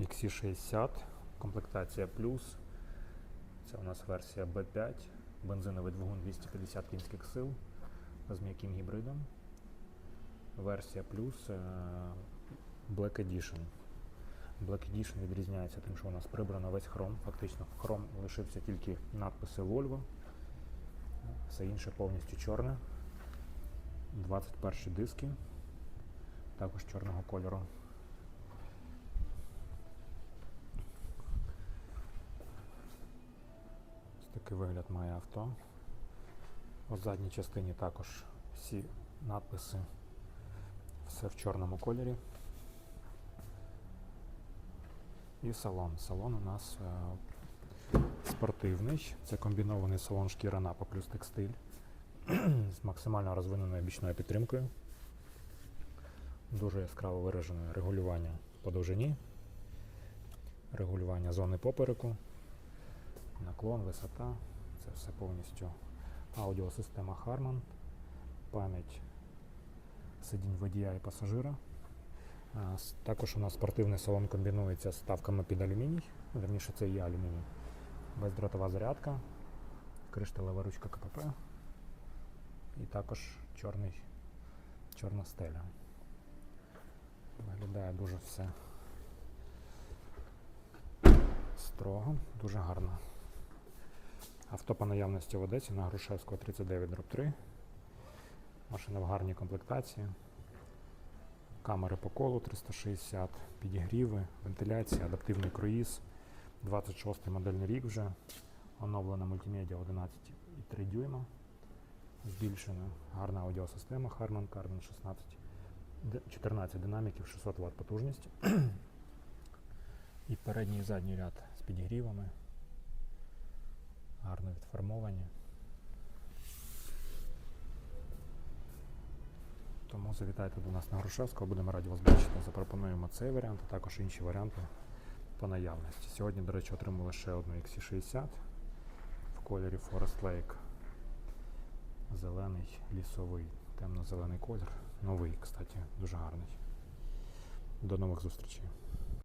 XC60, комплектація плюс. Це у нас версія B5, бензиновий двигун 250 кінських сил з м'яким гібридом. Версія плюс е, Black Edition. Black Edition відрізняється тим, що у нас прибрано весь хром. Фактично хром лишився тільки надписи Volvo. Все інше повністю чорне. 21 диски, також чорного кольору. Такий вигляд має авто. У задній частині також всі надписи, все в чорному кольорі. І салон. Салон у нас е, спортивний. Це комбінований салон шкіра напа плюс текстиль з максимально розвиненою бічною підтримкою. Дуже яскраво виражене регулювання по довжині, регулювання зони попереку, наклон, висота. Це все повністю аудіосистема Harman, пам'ять сидінь водія і пасажира. Також у нас спортивний салон комбінується з ставками під алюміній. Верніше це і є алюміній. Бездротова зарядка, кришталева ручка КПП і також чорний, чорна стеля. Виглядає дуже все строго, дуже гарно. Авто по наявності в Одесі на Грушевського 39 дроб 3. Машина в гарній комплектації. Камери по колу 360, підігріви, вентиляція, адаптивний круїз. 26 модельний рік вже. Оновлена мультимедіа 11,3 дюйма. Збільшена гарна аудіосистема Harman Kardon 16, 14 динаміків, 600 Вт потужність. І передній і задній ряд з підігрівами. Гарно відформовані. Тому завітайте до нас на Грушевського, будемо раді вас бачити. Запропонуємо цей варіант, а також інші варіанти по наявності. Сьогодні, до речі, отримали ще одну XC60 в кольорі Forest Lake. Зелений лісовий, темно-зелений колір. Новий, кстати, дуже гарний. До нових зустрічей.